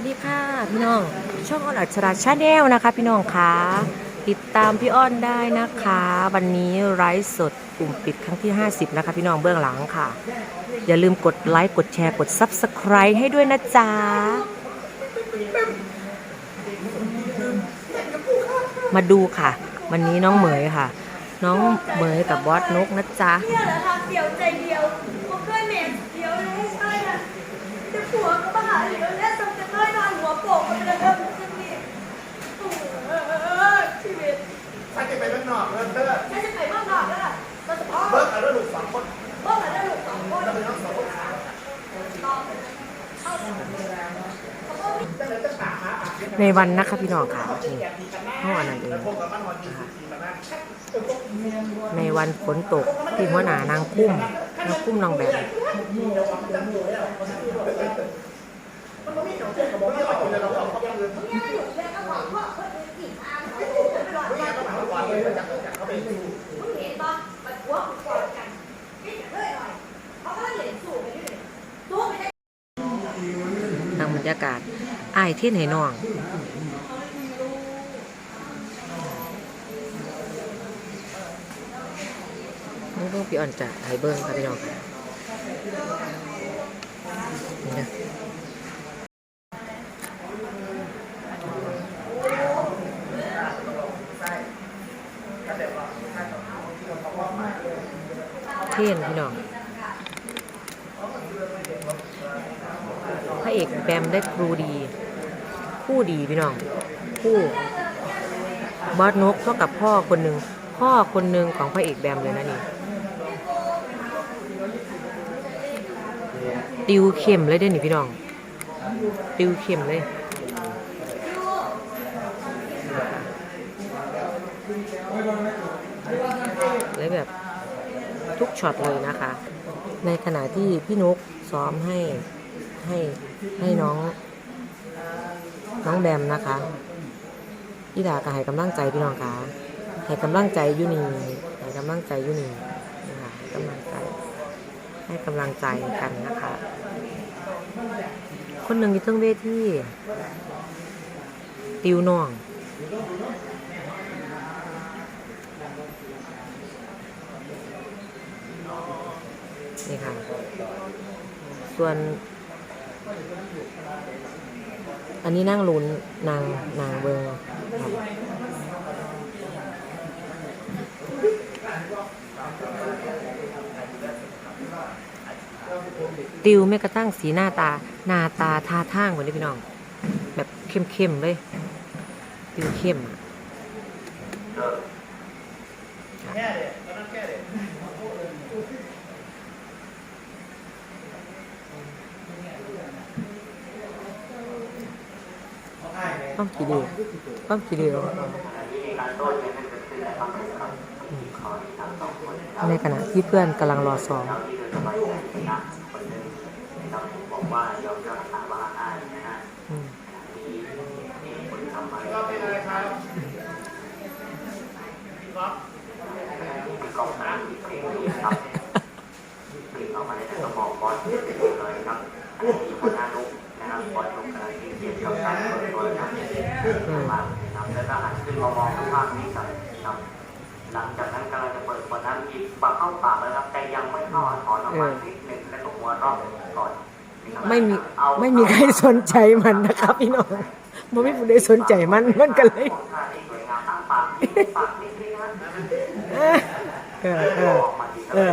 วัสดีค่ะพี่น้อง ช่องออนอัชราชาแนลนะคะ พี่น้องคะติดตามพี่อ้อนได้นะคะ วันนี้ไลฟ์สดกลุ่มปิดครั้งที่ 50 นะคะ พี่น้องเบื้องหลังค่ะ อย่าลืมกดไลค์กดแชร์กด Subscribe ให้ด้วยนะจ๊ะ มาดูค่ะ วันนี้น้องเหมยค่ะ น้องเหมยกับบอสนกนะจ๊ะ เนี่ยเหรอคะเดียวใจเดียวผมเคยเม็นเดียวเลยใช่อะจะผัวก็มาหาเดียวเนี่ยต้องจะเค ยนอนหัวโปกมันเลยเริ่มจะมีโอ้ยชีวิตถ้าจะไปบ้านนอกเริ่มเด้อฉันจะไปเมืองนอกแล้วล่ะก็จะพ่อเบิกเอาแล้วลูกสองคนเมื่อไหร่จะลูกสองคนแล้วเป็นน้องสองคนขาในวันนะคะพี่น้องค่ะห้องนนั้นเองพวกกับบ้านนอนยืนสี่แบบนั้นในวันฝนตกที่หัวหน้านางคุ้มนางคุ้มนางแบบมันก็มีของเจ้ากับบอกไม่ออกเลยเราเอาเข้าไปเลยเนี่ยอยู่แค่ก็บอกว่าเพื่อนเป็นกี่ทางเขาจะไปหลอดไม่แล้งั้นก็หมายความว่าเลยจากจากเขาไปดูมึงเห็นปะมันวันกอดกันนี่จะเลยหน่อยเขาก็เหรียญสูงไปด้วยตัวไม่ได้ ทางบรรยากาศอ้ายที่ยนให้น้องนี่ลูกพี่อ่อนจะให้เบิ้งค่ะพี่น้องค่ะนี่นะ เท่นพี่น้องพระเอกแบมได้ครูดีคู่ดีพี่น้องคู่บอสนกเท่ากับพ่อคนหนึ่งพ่อคนหนึ่งของพระเอกแบมเลยนะนี่ติวเข้มเลยเด้อนี่พี่น้อง ติวเข้มเลยแบบ ทุกช็อตเลยนะคะ ในขณะที่พี่นุกซ้อมให้ให้ให้น้องน้องแบมนะคะพี่ดาก็ให้กำลังใจพี่น้องคะให้กำลังใจยูนีให้กำลังใจยูนีนะคะให้กำลังใจ ให้กำลังใจกันนะคะ คนหนึ่งอยู่ทั้งเวทีติวน้อง นี่ค่ะ ส่วน อันนี้นั่งลุ้นนางนางเบิงครับติวแม้กระทั่งสีหน้าตา หน้าตาท่าทางกว่านี้พี่น้อง แบบเข้มๆเลย ติวเข้มอะ แค่เด็กตอนนั้นแค่เด็ก ต้องกี่ดีต้องกี่ดีหรออืมในขณะที่เพื่อนกำลังรอซ้อม อืมแล้วก็หันขึ้นมามองภาพนี้กันครับ หลังจากนั้นกำลังจะเปิดขวดน้ำอีกปากเข้าปากแล้วครับแต่ยังไม่เข้าถอนออกมานิดหนึ่งแล้วก็หัวเรอบก่อนนะครับไม่มีไม่มีใครสนใจมันนะครับพี่น้องบ่มีผู้ใดสนใจมันมันก็เลยท่าที่สวยงามตั้งปากนิดปากนิดนิดนะเออเออเออออกมาดีคเอรับอ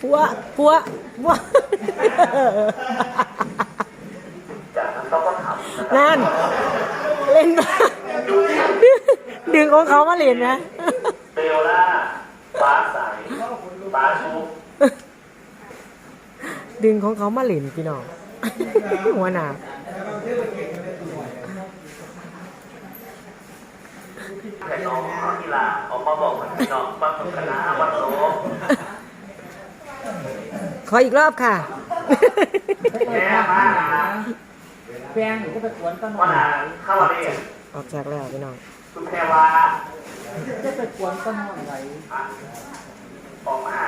ปัวปัวปัวจากนั้น เขาก็ขำนะครับนั่นเล่นมาดึงของเขามาเล่นนะเบลล่าฟ้าใสฟ้าชุบดึงของเขามาเล่นพี่น้องหัวหน้าแต่น้องเขาทีละออกมาบอกเหมือนน้องบางคนคณะวันโลขออีกรอบค่ะแม่มานะ แฟนหนูก็ไปกวนต้นวันไม้นั้นเข้ามาเรียนออกจากแล้วพี่น้องคุณแพรวาจะไปกวนต้นไม้ออกมา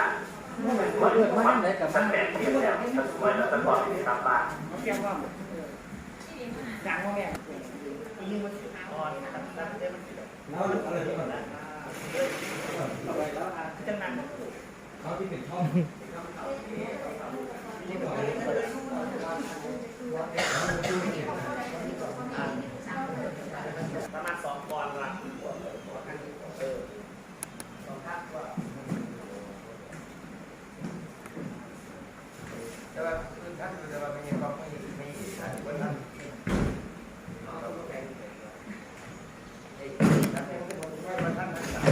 เมื่อวันเกิดมาไหนกับฉัมานแบ่งเทียบแล้วฉันสวยแล้วฉันบอกที่ทำบ้านเกี่ยวว่าอย่างว่าแม่ ยิงมันอ่อนตั้งแต่มัน แล้วอะไรที่มัน เอาไว้แล้วอะจะนาน เขาที่เป็นช่อง ประมาณสองปอนด์ละเออสองพักว่า แต่ว่าคือท่านแต่ว่าไม่ยังก็ไม่ไม่ท่านว่าท่านเราก็แข่งไอ้ท่านว่าท่านนั้น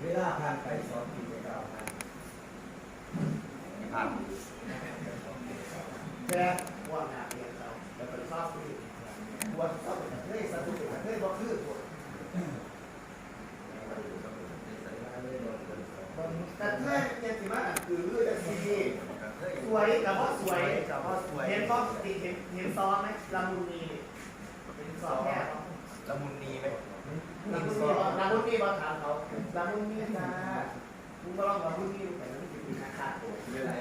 เว ลาผ่านไปสองปีเก้าผ่านผ่าน แค่ว่าหนาเรียนเราแล้วก็ชอบคุยวันชอบเฮ้ยสนุกเฮ้ยบ่คือแต่เพื่อนยังสิมาคือจะซีสวยกับว่าสวยกับว่าสวยเห็นก็ติเห็นเห็นซ้อนไหมลามูนีเป็นซ้อนแค่ ละมุนนีไหม ลามูนีลามูนีมาถามเขาลามูนีจ้าคุณก็ลองลามูนีดูแต่ไม่ถึงราคาโอ้ เวลา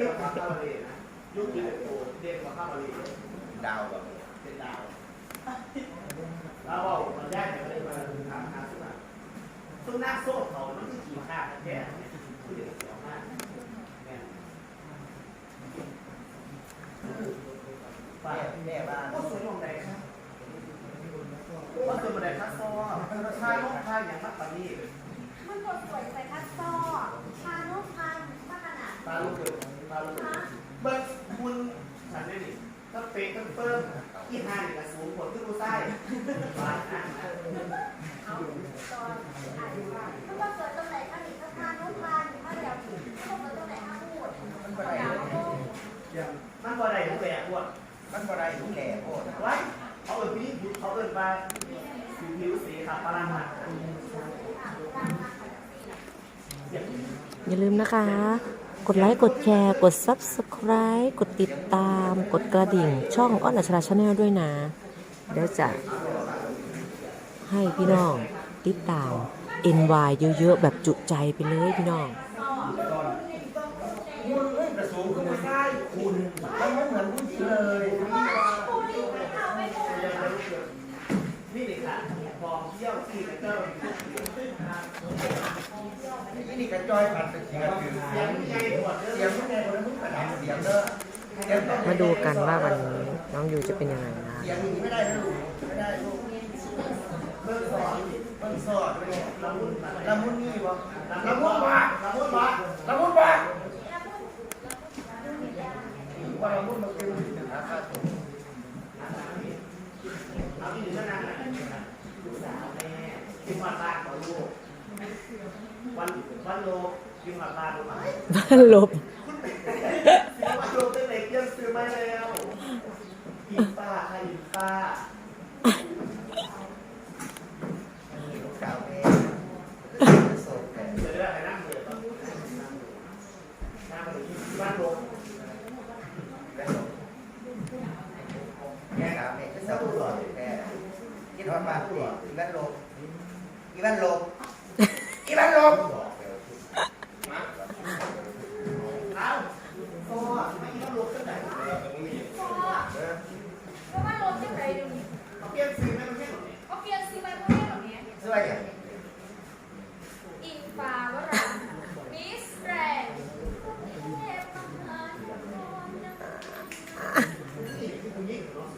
ข้าวมาเลยนะยุคนี้โอ้เรียกว่าข้าวมาเลยดาวแบบเป็นดาวแล้วว่ามันได้แต่ไม่มาถามหาสุนัขสุนัขโซ่เขามันคือขี่ข้าแค่คือเด็กเสียวมากแม่ป้าแม่บ้านก็สวยลงไหนครับว่าสวยลงไหนครับซ้อชาลูกชายอย่างมากกว่านี้มันกดสวยใส่คัสซอชาโนพันมากขนาดตาลูกเกิด ตาลูกเกิดเบิ้ลคุณฉันได้ดิถ้าเป๊กต้องเพิ่มที่ห้าเนี่ยสูงกว่าที่กูใต้บ้านอะเอาตอนอ่านว่าถ้าว่าสวยตรงไหนคะนี่ถ้าชาโนพันถ้าเดี๋ยวถ้าสวยตรงไหนคะพูดอย่ามาโกงมันบ่ได้ทุกแบบพวกมันบ่ได้ทุกแหล่โอ้ไว้เขาเอิญพี่เขาเอิญมาผิวผิวสีขับพลังมาอย่าลืมนะคะ กดไลค์ กดแชร์ กด Subscribe กดติดตาม กดกระดิ่ง ช่องอ้อนอัชราชาแนลด้วยนะ เดี๋ยวจะให้พี่น้องติดตาม NY เยอะๆ แบบจุใจไปเลยพี่น้องนี่เลยค่ะฟองเที่ยวสีแล้วก็ นี่นี่กระจอยผัดเป็นเสียงเสียงใหญ่ปวดเสียงผู้ใดคนนั้นผู้ขนาดเสียงเด้อมาดูกันว่าวันนี้น้องยูจะเป็นยังไงนะเสียงนี้ไม่ได้ลูกไม่ได้ลูกเบิ่งสอนมันสอดไปเนี่ยละมุนละมุนนี่บ่ละละมุนนบ้าบ่ละมุนบ้าละมุนบ่ว่าละมุนมันเป็นราคาถูกเอาที่อยู่นั่นน่ะลูกสาวแม่กินหวานบ้านของลูกวันวัน โลกินหวานบ้านลูกไหมลบ ซื้อมาโลกเล็กๆยังซื้อมาแล้วอินป้าค่ะอินป้า ลูกสาวแม่โสดแต่ เดี๋ยวเดี๋ยวให้นั่งเลยก่อนนั่งเลยที่บ้านโล แม่ถามแม่จะสาวสอดแม่คิดฮอดบ้านพี่อีบ้านลมอีบ้านลมอีบ้านลม เอ้าพ่อไม่กินแล้วโลตั้งแต่ พ่อเพราะว่ารถที่ไหนดูนี่ เปลี่ยนซื้อไม่เป็นแค่หรอก ก็เปลี่ยนซื้อไปเพราะแค่แบบนี้ สวยอะ อิงฟ้าวรามิสแกรนด์เทพมหานครนะ นี่คือผู้หญิงเนาะ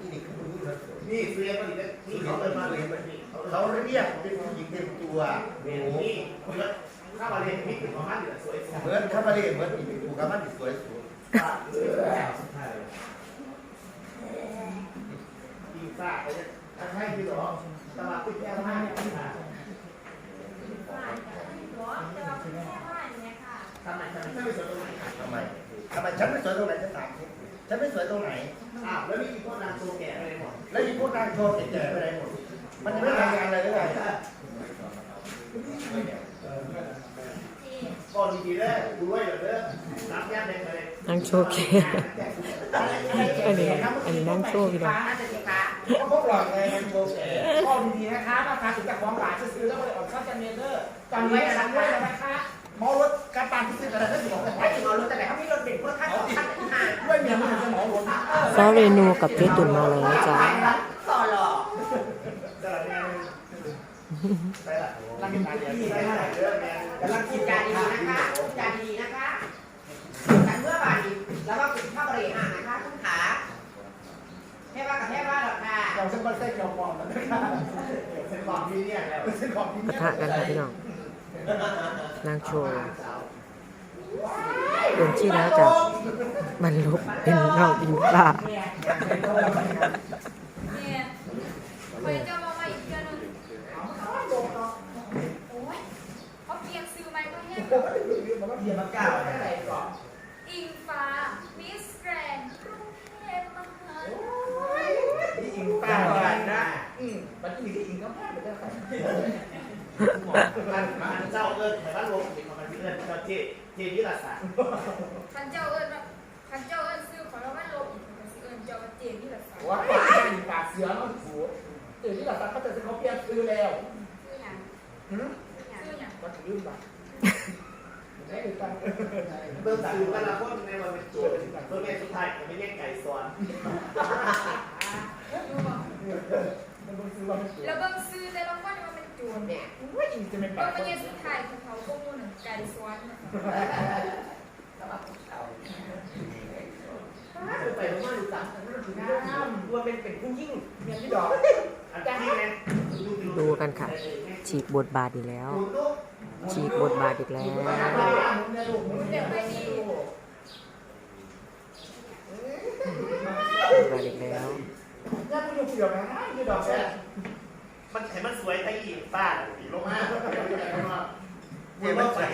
นี่นี่คือผู้หญิงเนอะ นี่เสียมาดินี่เขาเลยมาเลยแบบนี้ เขาเรียกเป็นผู้หญิงเต็มตัวเมนูนี่ข้าวมาเรียนมิตรของมันอยู่สวยสวยเหมือนข้ามาเรียกเหมือนอีกผู้กำมันที่สวยสูงยิงซ่าไปเนี่ยให้พี่หรอตลาดกุ้ยแก้วมากว่าจะเอาแค่ว่าอย่างเงี้ยค่ะทำไมทำไมไม่ไปสวยตรงไหนทำไมทำไมฉันไม่สวยตรงไหนฉันถามสิฉันไม่สวยตรงไหนอ้าวแล้วมีพวกนางโซแก่อะไรหมดแล้วอีพวกนางโชว์แก่ๆไปไหนหมด มันจะไม่ทำงานอะไรหรือไงก่อนดีๆเลยดูไว้เดี๋ยวเด้อนับย่างแดงไปเลยนั่งโชว์แค่อันนี้อันนี้นั่งโชว์พี่น้องก็พวกหลอกไงมันโชว์แก่ก็ดีๆนะคะราคาถึงจากของหลานจะซื้อแล้วไปออกซัพเปอร์เนเตอร์ตอนนี้คันด้วยนะคะหมอรถการปานที่ซื้อกันแล้วสิบอกว่าไอ้หมอรถแต่ไหนเขามีรถเด็กรถข้างสองคันห่างด้วยเมียมันจะหมอรถซอเรนูกับเจ๊ตุ่นมาแล้วจ้า ต่อหรอจะอะไรเนี่ยไปละ รังกินการดีกำลังกินการดีนะคะการดีนะคะการเมื่อบาดีแล้วก็กินข้าวบริหารนะคะทุกขาแค่ว่ากับแค่ว่าหรอกค่ะเราเส้นบอลเส้นเกี่ยวฟองแล้วนะคะเส้นความพี่เนี่ยเส้นความพี่ปะทะกันค่ะพี่น้องนางโชว์เป็นที่แล้วจากบรรลุเป็นเงาอินฟ้า เนี่ยไปเจ้ามาใหม่อีกเดือนหนึงโอ้ยเขาเปลี่ยนซื้อไหมก็ เนี่ยเยียมก้าวอะไรก่อนอิงฟ้า มิสแกรนกรุงเทพมหานครนี่อิงป้าก่อนนะอืมมันอีกอิงก็พลาดไปได้ค่ะมันเจ้าเอิญแต่ว่าลงติดมันเอิญเจ้าที่ที่วิลาศาสตร์คันเจ้าเอิญแบบคันเจ้าเอิญซื้อของเราว่าลบอีกคันสิเอิญเจ้าว่าเจนนี่แหละสาวว่าปากเสือมันผูตื่นที่หลับตาเขาจะเขาเปลี่ยนซื้อแล้วซื้อยังซื้อยังก็ถือมาเบิ่งสื่อแต่ละคนในวันเป็นโจทย์เบิ่งในสุดท้ายมันไม่เรียกไก่ซ้อนดูบ่มันเบิ่งซื้อว่าเป็นโจทแล้วย์เบิ่งซื้อแต่ละคนว่าเป็นโจรเนี่ยว่าอิงจะเป็นเบิ่ปางกมาเย็นสุดท้ายของเขาก็มูหนึ่งไก่ซ้อนนะคะไปลงมาดูจังมันถึงน้ำว่าเป็นเป็นผู้ยิ่งเมียที่ดอกอันนี้ไงดูกันค่ะ ฉีกบทบาทอีกแล้ว ฉีกบทบาทอีกแล้วเดี๋ยวไปดีบทบาทอีกแล้วย่าคุณอยู่เกี่ยวนะที่ดอกแค่มันเห็นมันสวยแต่อีกป้าอีกลงมาเดี๋ยวมันสวย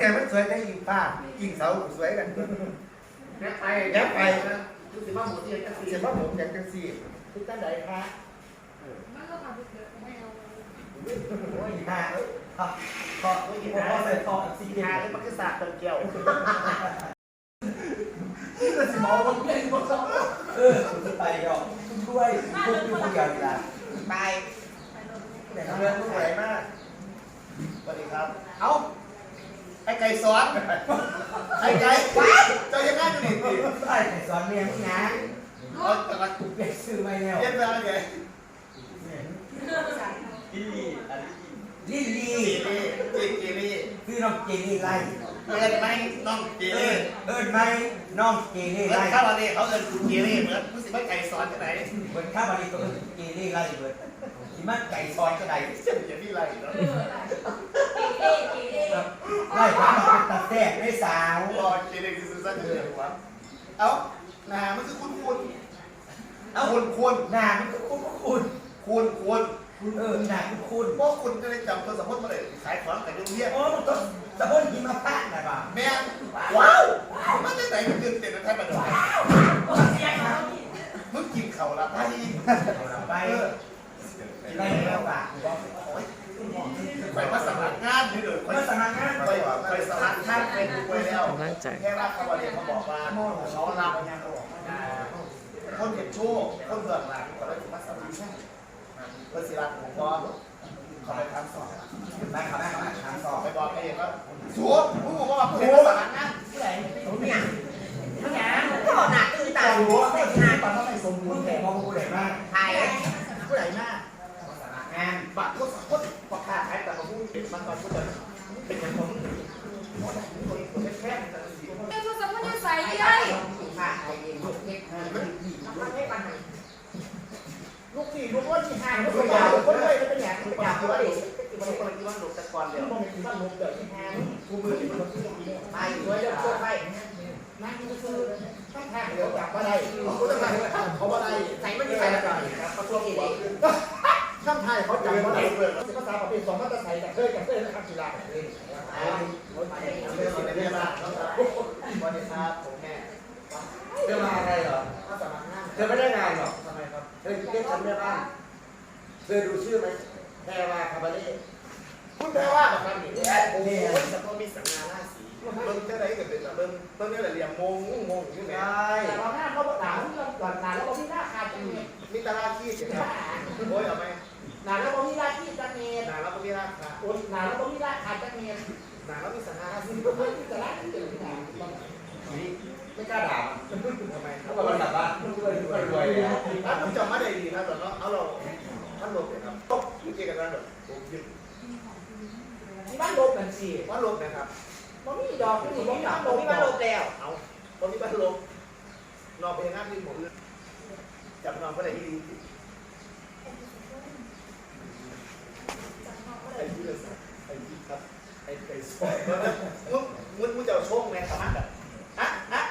แกมันสวยได้ยิงป้ายิงเสาสวยกันแย่ไปแย่ไปรู้สึกว่าหมูที่จะเสียว่าผมอยากจะสีคือตั้งใจคะมันก็ทำไปเถอะไม่เอาโอ้ยฮะ ขอไม่กินนะใส่องสีทาที่มันคือสาดเติมเกี่ยวสมองมันเป็นหมดสองเออคุณไปดอกคุณด้วยคุณอยู่คนเดียวละไปแต่เรื่องสวยมากสวัสดีครับ เอ้าไอ้ไก่ซ้อนไอ้ไก่เจ้ายังไงอยู่นี่ไอ้สอนเมียมึงนะเอาแต่ละเรียกซื้อไม่แล้วเย็นไปแล้วไงที่อันนี้ ลิลลี่เจลี่เจลี่คือน้องเจลี่ไล่เอินไหมน้องเจเอิลี่ญเอิญไหมน้องเจลี่เหมือนไล่ข้าววันนี้เขาเอินคุณเจลี่เหมือนรู้สึกว่าไก่ซ้อนจะไหนเหมือนข้าวมันนี้ก็เอิญเจลี่ไล่เหมือนที่มันไก่ซอยก็ได้เจ้าจะมีอะไรเนาะเออเอ๊ะเอ๊ะเอ๊ะไล่พามาเป็นตาแทรกได้สาวรอเจลี่คือสั้นเลยหัวเอ้านามันคือคุณคุณเอ้าคุณคุณหน้ามันก็คุ้นคุ้นคุณคุณ เออหน้าคุ้นคุ้นพวกคุณก็เลยจำตัวสมมติมาเลยขายของแต่โรงเรียนโอ้มันก็ตะบนหิมพานต์นะบ้าแม่ว้าวมันจะไหนมันตื่นเต้นนะท่านประธานมึงกินเข่าละไปไปไล่แล้วป่ะไปมาสมัครงานนี่เลยเมื่อสมัครงานไปไปสมัครงานไปดูไปแล้วกำลังใจแค่ว่าเขาบอกเขาบอกว่าเขารับงานเขาบอกคนเห็นโชคคนเบื่อหลังก็เลยมาสมัครงาน ก็สิรักผมก็เขาไปทำสอบไปเขาได้เขาได้ทางสอบไปบอกเองว่าชัวร์ผู้บอกว่าผู้เห็นสมัครงานที่ไหนเนี่ยก็หนาตื่นตาแต่หัหัววเสร็ไม่จใช่งานตอนนั้นในสมบูรณ์แต่แต่มองกูได้มากไทยผู้ใหญ่หน้างานบัตรก็ก็ประกาศขายแต่มาพูดมันตอนพูดเป็นอย่างของคนแค่แต่ละสีเอ้ยโทรศัพท์มันจะใส่ยัย ผ่าไทยเองลูกเล็กมันไม่ปัญหา ลูกสี่ลูกว่าที่ห้าลูกยาวคนเลยเป็นอย่างคุณยาวคือว่าดิมันคนที่ว่าหลบตะกอนเดียวมันคือว่าหลบเดี๋ยวที่ห้ากูมือที่มันที่ตรงนี้ไปด้วยเรื่องตัวไปนั่งคือข้างทางเดี๋ยวจับมาได้เขาจะมาเขาว่าได้ใส่มันจะใส่แล้วก่อนครับเขาช่วงนี้ข้างไทยเขาจับมาได้เพื่อนภาษาประเภทสองมาตรไทยแต่เคยกับเคยนะครับกีฬาเล่นเรื่องอะไรเนี่ยบ้างสวัสดีครับผมแม่เธอมาอะไรเหรอมาสมัครงานเธอไม่ได้งานหรอกทำไมครับเธอเก็บทำแม่บ้างเคยดูชื่อไหมแพรวาคาบาเล่คุณแพรวากับมันนี่โอ้โหแต่พอมีสังงานราศีเบิ้งเท่าไรก็เป็นแบบเบิ้งเบิ้งเท่าไรเรียมมงงงงใช่ไหมใช่เราหน้าเขาบอกหนาเรื่องก่อนหนาแล้วบอกพี่หน้าขาดกันมีตาลาขี้ใช่ไหโอ้ยเอาไหมหน้าแล้วบอกพี่หาขี้จังเนี่หน้าแล้วบอกพี่หาขาดโอ้ยหนาแล้วบอกพี่าขาดจังเนี่หน้าแล้วมีสังงานราศีมีสังงาลาศีเกิดที่ไหนาถ้าผมจำไม่ได้ดีนะตอนนั้นเอาเราท่านลบเลยครับตกอยู่เกี่ยวกับการแบบผมยึดที่บ้านลบกันสิว่าลบนะครับมันมีดอกที่นี่บ้านลบที่บ้านลบแล้วเอาตอนนี้บ้านลบนอนเป็นหน้าที่ผมจับนอนก็ได้ที่ดีไอ้ที่เลยไอ้ที่ครับไอ้ไอ้สอยมึงมึงมึงจะช่วงแม่สามารถแบบ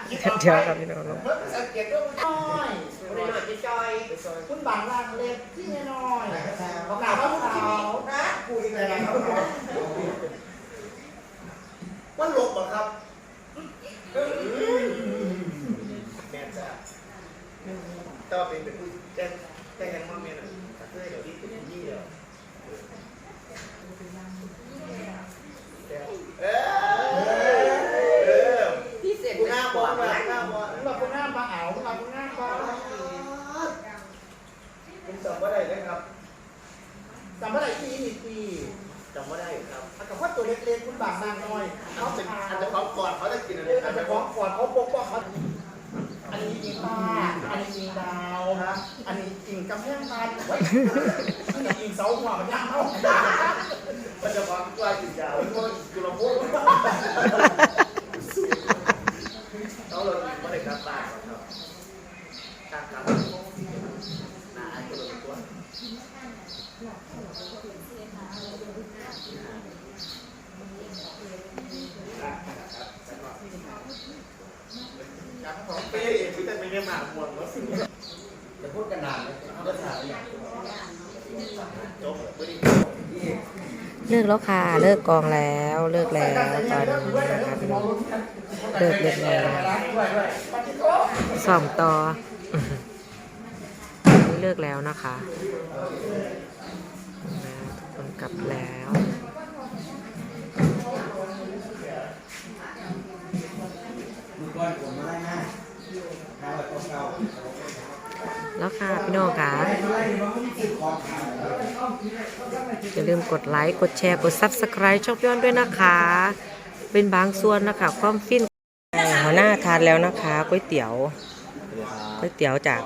เดี๋ยวครับพี่น้องเพิ่มสังเกตด้วยมันน้อยบริโภคจะจอยคุณบางล่างเล็กที่น้อยเขากล่าวว่าขาวนะกูยังไงนะครับว่าลบเหรอครับแม่จ้าแต่ว่าเป็นเป็นผู้แจ้งแจ้งกันมาเมียน่ะเพื่อเดี๋ยวพี่เออ พี่เสร็จ กูหน้าบอลมาหน้าบอล เราคุณหน้ามาเอาเราคุณหน้ามา ผมจำว่าได้เลยครับ จำเมื่อไหร่ปีนี่ปี จำว่าได้ครับ กับว่าตัว เล็กๆคุณบางนางน้อยเขาจะอาจจะเขาก่อนเขาจะกินอะไรอาจจะของก่อนเขาปกป้องเขาอันนี้ยิงป้าอันนี้ยิงดาวนะอันนี้ยิงกำแพงบ้านอันนี้ยิงเสาหัวมันย่างเขามันจะความกล้ากินยาวเพราะกูเราพูดเขาเราไม่ได้กลับบ้านครับการกลับหนาตัวตัว ของเป้เองที่จะไม่ได้หมากมวนว่าสิ่งจะพูดกันนานเลยเขาจะถาอย่างจบไม่ได้เลิกแล้วค่ะ เลิกกองแล้ว เลิกแล้วตอนนี้นะคะเลิกเลิกแล้วสองต่อนี้เลิกแล้วนะคะทุกคนกลับแล้วลูกบอลผมมาได้ง่ายหา แล้วค่ะพี่น้องค่ะอย่าลืมกดไลค์ กดแชร์ กด Subscribe ช่องย้อนด้วยนะคะ เป็นบางส่วนนะคะ ความฟินหัวหน้าทานแล้วนะคะก๋วยเตี๋ยวก๋วยเตี๋ยวจาก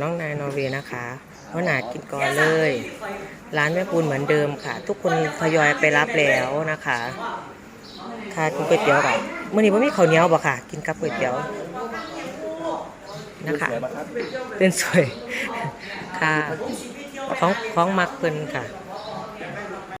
น้องนายนอร์เวย์นะคะหัวหน้ากินก่อนเลย ร้านแม่ปูนเหมือนเดิมค่ะ ทุกคนทยอยไปรับแล้วนะคะค่ะกินก๋วยเตี๋ยวกับมื่อนี้ว่ามีข้าวเหนียวบ่ค่ะ กินกับก๋วยเตี๋ยว นะคะเป็นสวยค่ะ ของของมักเพิ่นค่ะ